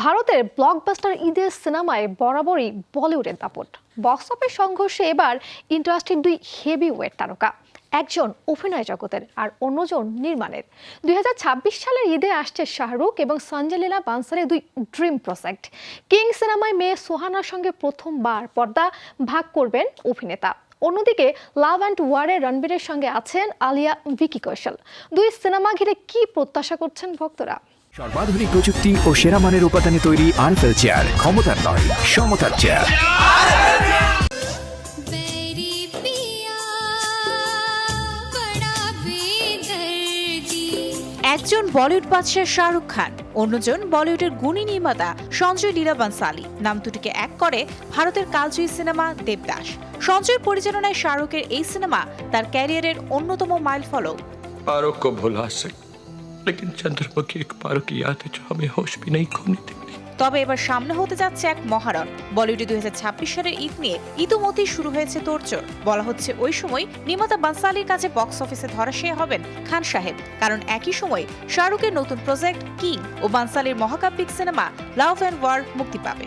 ভারতের ব্লকবাস্টার ঈদের সিনেমায় বরাবরই বলিউডের দাপট। বক্স অফিস সংঘর্ষে এবার ইন্ডাস্ট্রির দুই হেভি ওয়েট তারকা, একজন অভিনয় জগতের আর অন্যজন নির্মাণের। দু হাজার ছাব্বিশ সালের ঈদে আসছে শাহরুখ এবং সঞ্জয় লীলা বানসালের দুই ড্রিম প্রজেক্ট কিং সিনেমায় মেয়ে সোহানার সঙ্গে প্রথমবার পর্দা ভাগ করবেন অভিনেতা। অন্যদিকে লাভ অ্যান্ড ওয়ারে রণবীরের সঙ্গে আছেন আলিয়া ভিকি কৌশল। দুই সিনেমা ঘিরে কি প্রত্যাশা করছেন ভক্তরা? সর্বাধুনিক প্রযুক্তি ও সেরা মানের উপাদানে তৈরি আরএফএল চেয়ার ক্ষমতার নয় সমতার চেয়ার। একজন বলিউড বাদশাহ শাহরুখ খান অন্যজন বলিউডের গুণী নির্মাতা সঞ্জয় লীলা বানসালি। নাম দুটিকে এক করে ভারতের কালজয়ী সিনেমা দেবদাস। সঞ্জয় পরিচালনায় শাহরুখের এই সিনেমা তার ক্যারিয়ারের অন্যতম মাইল ফলক আরও लेकिन चंद्रमुखी एक पारों की याद है जो हमें होश भी नहीं खोने देती তবে এবার সামনে হতে যাচ্ছে এক মহারণ বলিউডে দুই সালের ঈদ নিয়ে ইতিমধ্যেই শুরু হয়েছে তোড়জোড় বলা হচ্ছে ওই সময় নির্মাতা বানসালির কাছে বক্স অফিসে ধরাশায়ী হবেন খান সাহেব কারণ একই সময় শাহরুখের নতুন প্রজেক্ট কিং ও বানসালির মহাকাব্যিক সিনেমা লাভ অ্যান্ড ওয়ার মুক্তি পাবে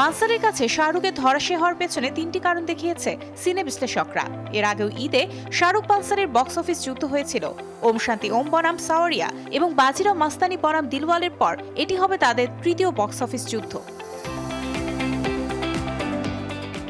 বানসালের কাছে শাহরুখের ধরাশায়ী হওয়ার পেছনে তিনটি কারণ দেখিয়েছে সিনে বিশ্লেষকরা। এর আগেও ঈদে শাহরুখ বানসালের বক্স অফিস যুদ্ধ হয়েছিল। ওম শান্তি, ওম বনাম, সাওয়ারিয়া এবং বাজিরাও মাস্তানি, বনাম, দিলওয়ালের পর এটি হবে তাদের তৃতীয় বক্স অফিস যুদ্ধ।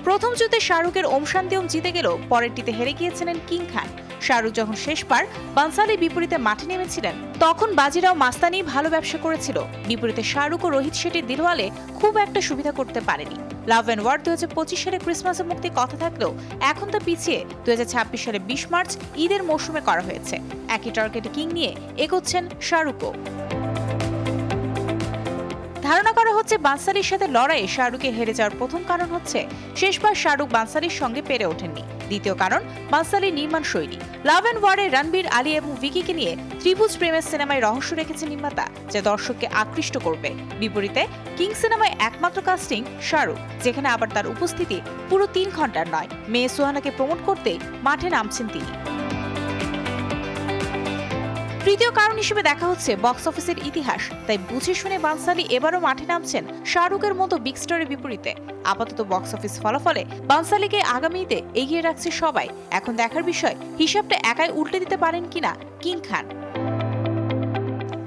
প্রথম যুদ্ধে শাহরুখের ওম শান্তি, ওম জিতে গেলেও পরেরটিতে হেরে গিয়েছিলেন কিং খান। শাহরুখ যখন শেষবার বানসালির বিপরীতে মাঠে নেমেছিলেন। তখন বাজিরাও মাস্তানি ভালো ব্যবসা করেছিল। বিপরীতে শাহরুখ ও রোহিত শেঠির দিলওয়ালে খুব একটা সুবিধা করতে পারেনি। লাভ অ্যান্ড ওয়ার দু হাজার পঁচিশ সালে ক্রিসমাসে মুক্তি কথা থাকলেও এখন তা পিছিয়ে দু হাজার ছাব্বিশ সালে বিশ মার্চ ঈদের মৌসুমে করা হয়েছে। একই টার্গেটে কিং নিয়ে এগোচ্ছেন শাহরুখও। ধারণা করা হচ্ছে বানসালির সাথে লড়াইয়ে শাহরুখের হেরে যাওয়ার প্রথম কারণ হচ্ছে শেষবার শাহরুখ বানসালির সঙ্গে পেরে ওঠেননি। দ্বিতীয় কারণ, বানসালির নির্মাণ শৈলী। লাভ অ্যান্ড ওয়ারে রণবীর আলী এবং ভিকিকে নিয়ে ত্রিভুজ প্রেমের সিনেমায় রহস্য রেখেছে নির্মাতা, যা দর্শককে আকৃষ্ট করবে। বিপরীতে, কিং সিনেমায় একমাত্র কাস্টিং শাহরুখ, যেখানে আবার তার উপস্থিতি পুরো তিন ঘণ্টার নয়। মেয়ে সোহানাকে প্রমোট করতে মাঠে নামছেন তিনি। তৃতীয় কারণ হিসেবে দেখা হচ্ছে বক্স অফিসের ইতিহাস। তাই বুঝে শুনে বানসালি এবারও মাঠে নামছেন শাহরুখের মতো বিগ স্টারের বিপরীতে। আপাতত বক্স অফিস ফলাফলে বানসালিকে আগামীতে এগিয়ে রাখছে সবাই। এখন দেখার বিষয়, হিসাবটা একাই উল্টে দিতে পারেন কিনা king Khan.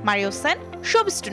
Mario Sen showbiz two